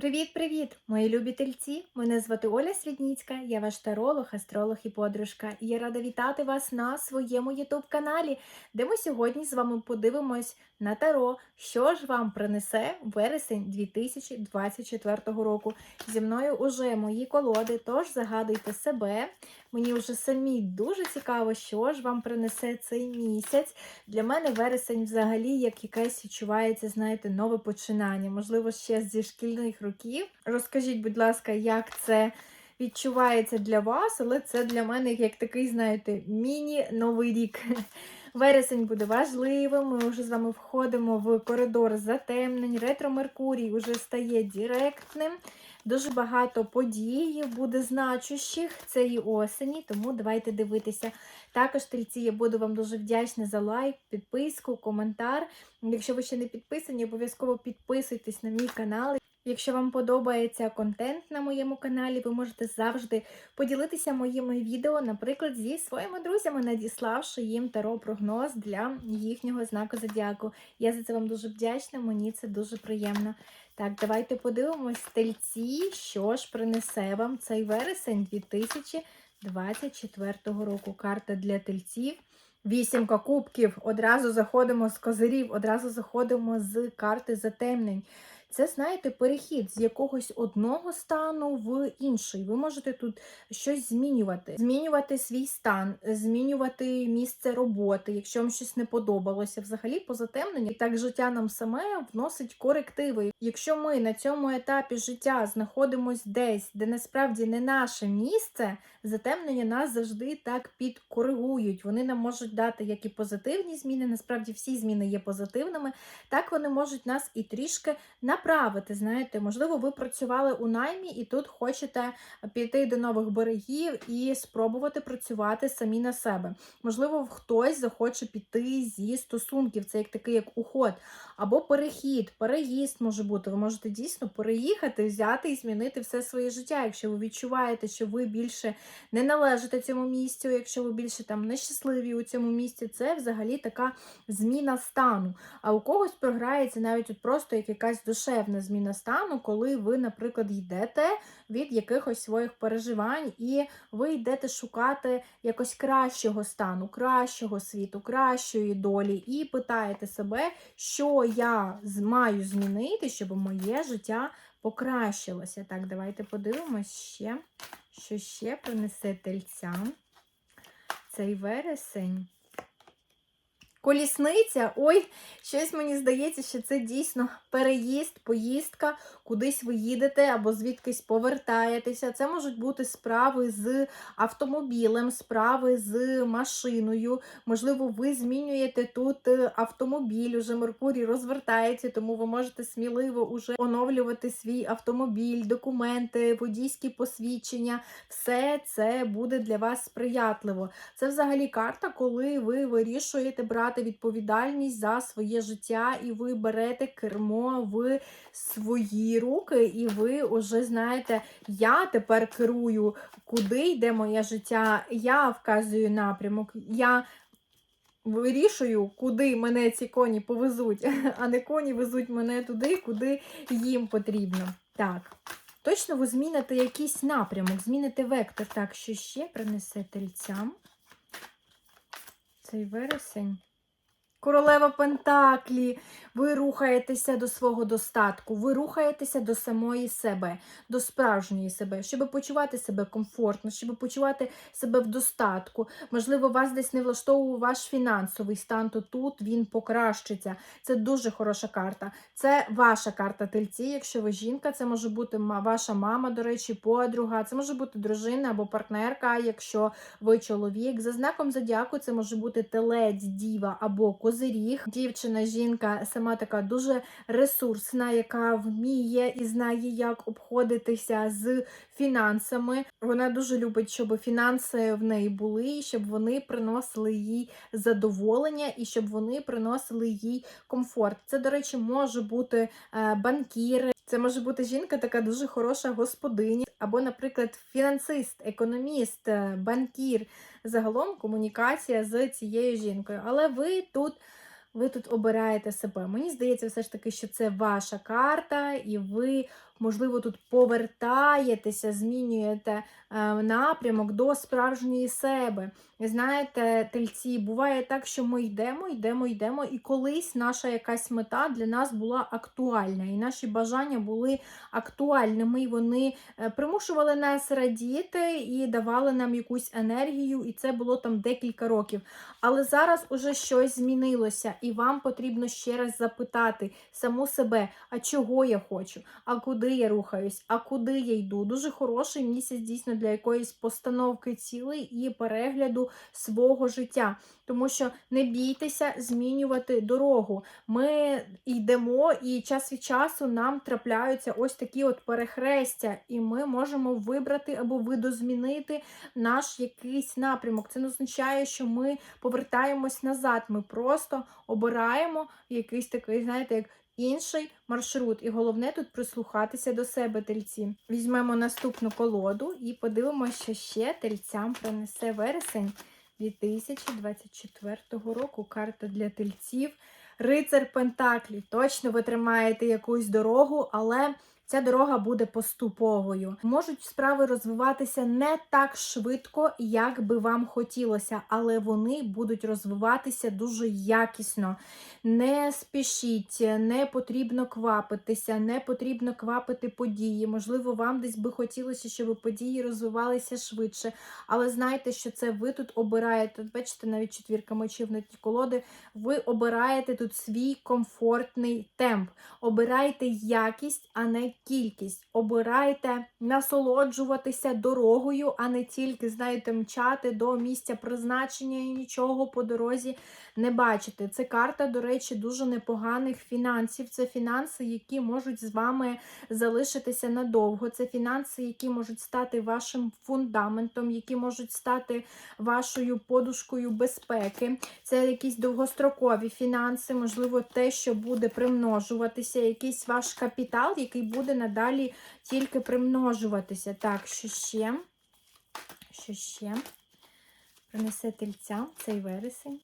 Привіт-привіт, мої любі тельці! Мене звати Оля Свідніцька, я ваш таролог, астролог і подружка. І я рада вітати вас на своєму ютуб-каналі, де ми сьогодні з вами подивимось на таро, що ж вам принесе вересень 2024 року. Зі мною уже мої колоди, тож загадуйте себе. Мені вже самі дуже цікаво, що ж вам принесе цей місяць. Для мене вересень взагалі як якесь відчувається, знаєте, нове починання, можливо, ще зі шкільних років. Розкажіть, будь ласка, як це відчувається для вас, але це для мене як такий, знаєте, міні-новий рік. Вересень буде важливим. Ми вже з вами входимо в коридор затемнень. Ретро Меркурій вже стає директним. Дуже багато подій буде значущих цієї осені, тому давайте дивитися. Також, тельці, я буду вам дуже вдячна за лайк, підписку, коментар. Якщо ви ще не підписані, обов'язково підписуйтесь на мій канал. Якщо вам подобається контент на моєму каналі, ви можете завжди поділитися моїми відео, наприклад, зі своїми друзями, надіславши їм таро-прогноз для їхнього знаку зодіаку. Я за це вам дуже вдячна, мені це дуже приємно. Так, давайте подивимось, тельці, що ж принесе вам цей вересень 2024 року. Карта для тельців. Вісімка кубків. Одразу заходимо з козирів, одразу заходимо з карти затемнень. Це, знаєте, перехід з якогось одного стану в інший. Ви можете тут щось змінювати, змінювати свій стан, змінювати місце роботи, якщо вам щось не подобалося. Взагалі, по затемненню, і так життя нам саме вносить корективи. Якщо ми на цьому етапі життя знаходимось десь, де насправді не наше місце, затемнення нас завжди так підкоригують. Вони нам можуть дати як і позитивні зміни, насправді всі зміни є позитивними, так вони можуть нас і трішки направити. Знаєте, можливо, ви працювали у наймі і тут хочете піти до нових берегів і спробувати працювати самі на себе. Можливо, хтось захоче піти зі стосунків, це як такий як уход, або перехід, переїзд може бути. Ви можете дійсно переїхати, взяти і змінити все своє життя. Якщо ви відчуваєте, що ви більше не належите цьому місцю, якщо ви більше там нещасливі у цьому місці, це взагалі така зміна стану. А у когось програється навіть от просто як якась душевна зміна стану, коли ви, наприклад, йдете від якихось своїх переживань, і ви йдете шукати якось кращого стану, кращого світу, кращої долі, і питаєте себе, що я маю змінити, щоб моє життя покращилося. Так, давайте подивимось ще, що ще принесе тельцям цей вересень. Колісниця, ой, щось мені здається, що це дійсно переїзд, поїздка, кудись ви їдете або звідкись повертаєтеся. Це можуть бути справи з автомобілем, справи з машиною. Можливо, ви змінюєте тут е, автомобіль, уже Меркурій розвертається, тому ви можете сміливо уже оновлювати свій автомобіль, документи, водійські посвідчення. Все це буде для вас сприятливо. Це взагалі карта, коли ви вирішуєте брати відповідальність за своє життя, і ви берете кермо в свої руки, і ви вже знаєте, я тепер керую, куди йде моє життя, я вказую напрямок. я Вирішую, куди мене ці коні повезуть, а не коні везуть мене туди, куди їм потрібно. Так, точно ви зміните якийсь напрямок, зміните вектор. Так, що ще принесе тельцям цей вересень. Королева Пентаклі, ви рухаєтеся до свого достатку, ви рухаєтеся до самої себе, до справжньої себе, щоб почувати себе комфортно, щоб почувати себе в достатку. Можливо, вас десь не влаштовував ваш фінансовий стан, то тут він покращиться. Це дуже хороша карта. Це ваша карта тельці. Якщо ви жінка, це може бути ваша мама, до речі, подруга, це може бути дружина або партнерка, якщо ви чоловік. За знаком зодіаку це може бути телець, діва або козиріг. Дівчина, жінка сама така дуже ресурсна, яка вміє і знає, як обходитися з фінансами. Вона дуже любить, щоб фінанси в неї були, щоб вони приносили їй задоволення і щоб вони приносили їй комфорт. Це, до речі, може бути банкіри. банкір. Це може бути жінка, така дуже хороша господиня, або, наприклад, фінансист, економіст, е, банкір. Загалом комунікація з цією жінкою. Але ви тут. Ви тут обираєте себе. Мені здається, все ж таки, що це ваша карта, і ви можливо, тут повертаєтеся, змінюєте е, напрямок до справжньої себе. Знаєте, тельці, буває так, що ми йдемо, йдемо, йдемо, і колись наша якась мета для нас була актуальна, і наші бажання були актуальними, і вони е, примушували нас радіти і давали нам якусь енергію, і це було там декілька років. Але зараз уже щось змінилося, і вам потрібно ще раз запитати саму себе, а чого я хочу, а куди я рухаюсь, а куди я йду. Дуже хороший місяць дійсно для якоїсь постановки цілей і перегляду свого життя. Тому що не бійтеся змінювати дорогу. Ми йдемо, і час від часу нам трапляються ось такі от перехрестя, і ми можемо вибрати або видозмінити наш якийсь напрямок. Це не означає, що ми повертаємось назад. Ми просто обираємо якийсь такий, знаєте, як інший маршрут. І головне тут прислухатися до себе тельці. Візьмемо наступну колоду і подивимося, що ще тельцям принесе вересень 2024 року. Карта для тельців. Рицар Пентаклів. Точно ви тримаєте якусь дорогу, але ця дорога буде поступовою. Можуть справи розвиватися не так швидко, як би вам хотілося, але вони будуть розвиватися дуже якісно. Не спішіть, не потрібно квапитися, не потрібно квапити події. Можливо, вам десь би хотілося, щоб події розвивалися швидше. Але знайте, що це ви тут обираєте. Бачите, навіть четвірка мечів на ті колоди. Ви обираєте тут свій комфортний темп. Обирайте якість, а не кількість. Обирайте насолоджуватися дорогою, а не тільки, знаєте, мчати до місця призначення і нічого по дорозі не бачити. Це карта, до речі, дуже непоганих фінансів. Це фінанси, які можуть з вами залишитися надовго. Це фінанси, які можуть стати вашим фундаментом, які можуть стати вашою подушкою безпеки. Це якісь довгострокові фінанси, можливо, те, що буде примножуватися, якийсь ваш капітал, який буде надалі тільки примножуватися. Так, що ще? Що ще? Принесе тельця цей вересень.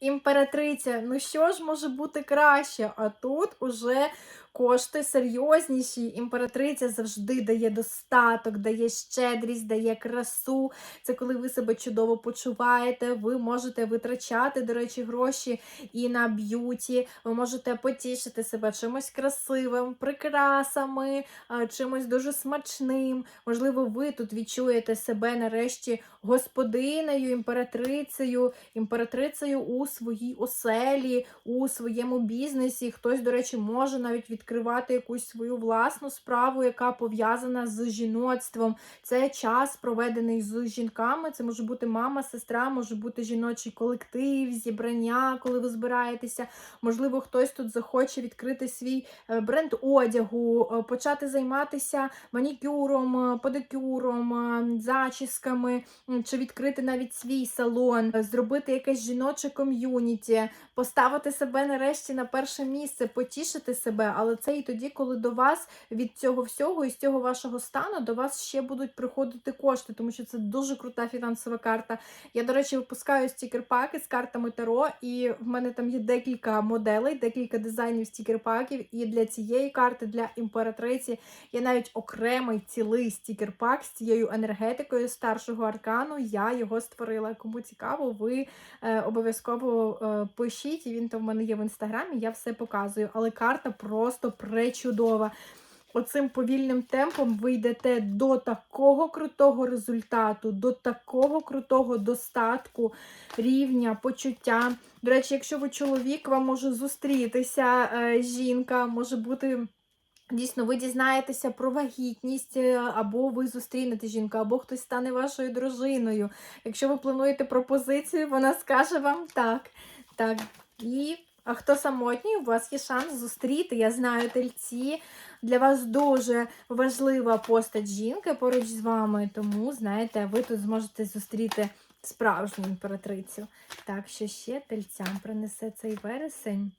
Імператриця, ну що ж може бути краще? А тут уже кошти серйозніші. Імператриця завжди дає достаток, дає щедрість, дає красу. Це коли ви себе чудово почуваєте, ви можете витрачати, до речі, гроші і на б'юті. Ви можете потішити себе чимось красивим, прикрасами, чимось дуже смачним. Можливо, ви тут відчуєте себе нарешті господинею, імператрицею, імператрицею у своїй оселі, у своєму бізнесі. Хтось, до речі, може навіть відкривати якусь свою власну справу, яка пов'язана з жіноцтвом. Це час, проведений з жінками. Це може бути мама, сестра, може бути жіночий колектив, зібрання, коли ви збираєтеся. Можливо, хтось тут захоче відкрити свій е, бренд одягу, е, почати займатися манікюром, е, pedикюром, е, зачісками, чи відкрити навіть свій салон, зробити якесь жіноче ком'юніті, поставити себе нарешті на перше місце, потішити себе. Але це і тоді, коли до вас від цього всього і з цього вашого стану до вас ще будуть приходити кошти, тому що це дуже крута фінансова карта. Я, до речі, випускаю стікер-паки з картами Таро, і в мене там є декілька моделей, декілька дизайнів стікер-паків. І для цієї карти, для імператриці, є навіть окремий цілий стікер-пак з цією енергетикою старшого аркану. Я його створила. Кому цікаво, ви е, обов'язково е, пишіть, він там в мене є в інстаграмі, я все показую. Але карта просто пречудова. Оцим повільним темпом ви йдете до такого крутого результату, до такого крутого достатку, рівня, почуття. До речі, якщо ви чоловік, вам може зустрітися е, жінка, може бути. Дійсно, ви дізнаєтеся про вагітність, е, або ви зустрінете жінку, або хтось стане вашою дружиною. Якщо ви плануєте пропозицію, вона скаже вам так. Так. І а хто самотній, у вас є шанс зустріти. Я знаю тельці. Для вас дуже важлива постать жінки поруч з вами, тому, знаєте, ви тут зможете зустріти справжню імператрицю. Так, що ще тельцям принесе цей вересень.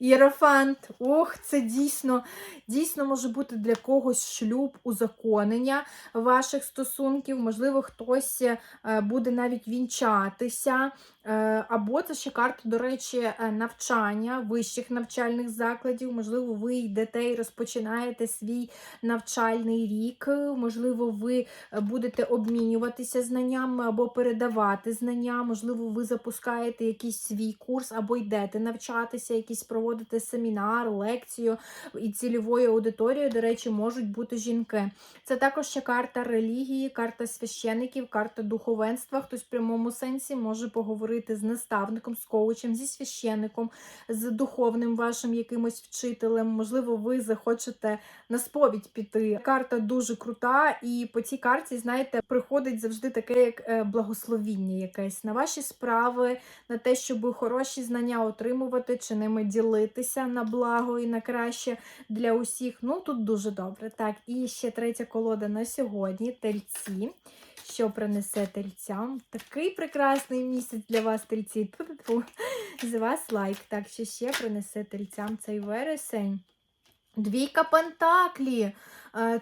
Єрофант, ох, це дійсно, дійсно може бути для когось шлюб, узаконення ваших стосунків. Можливо, хтось е, буде навіть вінчатися. Е, Або це ще карта, до речі, е, навчання вищих навчальних закладів. Можливо, ви йдете і розпочинаєте свій навчальний рік. Можливо, ви е, будете обмінюватися знаннями або передавати знання. Можливо, ви запускаєте якийсь свій курс або йдете навчатися, якийсь проводите семінар, лекцію і цільовою аудиторією, до речі, можуть бути жінки. Це також ще карта релігії, карта священиків, карта духовенства. Хтось в прямому сенсі може поговорити з наставником, з коучем, зі священником, з духовним вашим якимось вчителем. Можливо, ви захочете на сповідь піти. Карта дуже крута, і по цій карті, знаєте, приходить завжди таке, як е, благословіння якесь на ваші справи, на те, щоб хороші знання отримувати чи ними ділитися на благо і на краще для усіх. Ну, тут дуже добре. Так, і ще третя колода на сьогодні тельці. Що принесе тельцям? Такий прекрасний місяць для вас, тельці. Ту -ту -ту. З вас лайк. Так, що ще принесе тельцям цей вересень? Двійка пентаклі.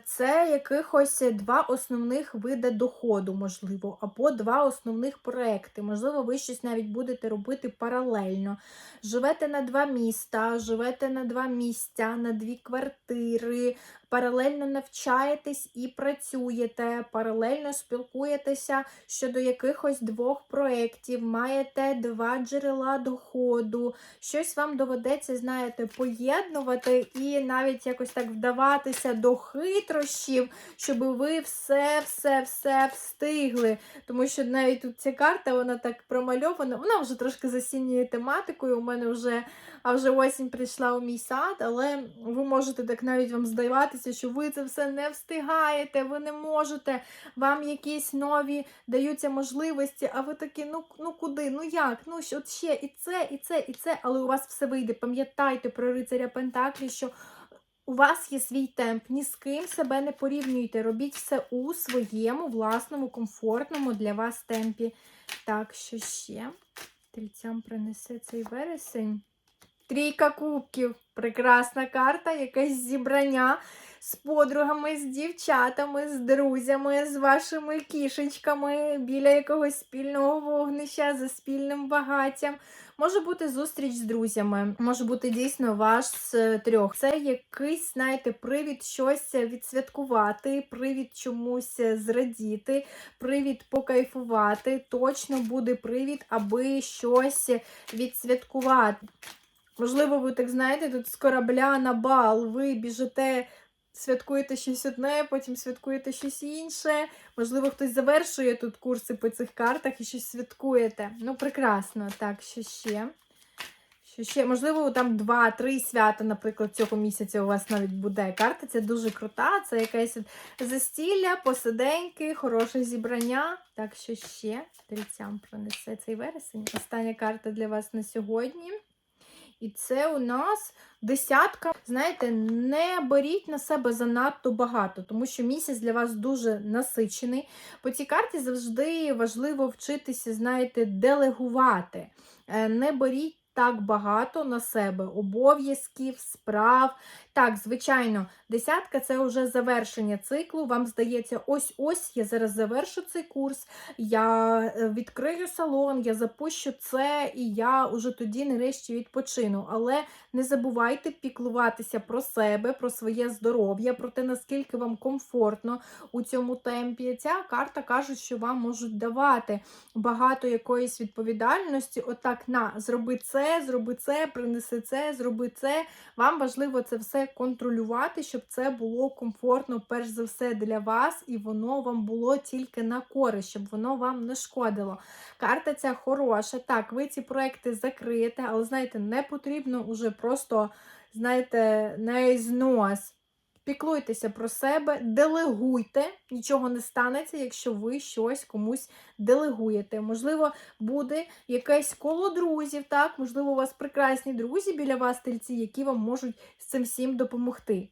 Це якихось два основних види доходу, можливо, або два основних проекти. Можливо, ви щось навіть будете робити паралельно. Живете на два міста, живете на два місця, на дві квартири, паралельно навчаєтесь і працюєте, паралельно спілкуєтеся щодо якихось двох проєктів, маєте два джерела доходу, щось вам доведеться, знаєте, поєднувати і навіть якось так вдаватися до хитрощів, щоб ви все-все-все встигли. Тому що навіть тут ця карта, вона так промальована, вона вже трошки засінює тематикою. У мене вже а вже осінь прийшла у мій сад, але ви можете так навіть вам здаватися, що ви це все не встигаєте, ви не можете, вам якісь нові даються можливості, а ви такі, ну ну куди, ну як, ну от ще і це, і це, і це, але у вас все вийде. Пам'ятайте про рицаря Пентаклі, що у вас є свій темп, ні з ким себе не порівнюйте. Робіть все у своєму власному, комфортному для вас темпі. Так, що ще? Трійцям принесе цей вересень. Трійка кубків. Прекрасна карта, якесь зібрання з подругами, з дівчатами, з друзями, з вашими кішечками біля якогось спільного вогнища за спільним багаттям. Може бути зустріч з друзями, може бути дійсно ваш з трьох. Це якийсь, знаєте, привід щось відсвяткувати, привід чомусь зрадіти, привід покайфувати. Точно буде привід, аби щось відсвяткувати. Можливо, ви так знаєте, тут з корабля на бал, ви біжите, святкуєте щось одне, потім святкуєте щось інше. Можливо, хтось завершує тут курси по цих картах і щось святкуєте. Ну, прекрасно. Так, що ще? Що ще? Можливо, там два-три свята, наприклад, цього місяця у вас навіть буде. Карта це дуже крута, це якесь застілля, посиденьки, хороше зібрання. Так, що ще? Тельцям пронесе цей вересень. Остання карта для вас на сьогодні. І це у нас десятка. Знаєте, не беріть на себе занадто багато, тому що місяць для вас дуже насичений. По цій карті завжди важливо вчитися, знаєте, делегувати. Е, Не беріть. Так багато на себе обов'язків, справ. Так, звичайно, десятка це вже завершення циклу. Вам здається, ось-ось я зараз завершу цей курс, я е, відкрию салон, я запущу це, і я уже тоді нарешті відпочину. Але не забувайте піклуватися про себе, про своє здоров'я, про те, наскільки вам комфортно у цьому темпі. Ця карта каже, що вам можуть давати багато якоїсь відповідальності. Отак, на, зроби це, зроби це, принеси це, зроби це. Вам важливо це все контролювати, щоб це було комфортно, перш за все, для вас, і воно вам було тільки на користь, щоб воно вам не шкодило. Карта ця хороша. Так, ви ці проекти закриєте, але знаєте, не потрібно уже просто, знаєте, на знос. Піклуйтеся про себе, делегуйте, нічого не станеться, якщо ви щось комусь делегуєте. Можливо, буде якесь коло друзів, так? Можливо, у вас прекрасні друзі біля вас, тельці, які вам можуть з цим всім допомогти.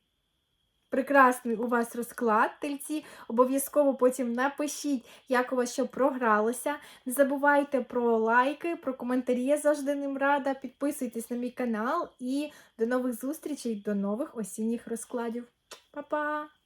Прекрасний у вас розклад, тельці. Обов'язково потім напишіть, як у вас що програлося. Не забувайте про лайки, про коментарі, я завжди ним рада. Підписуйтесь на мій канал і до нових зустрічей, до нових осінніх розкладів. 爸爸。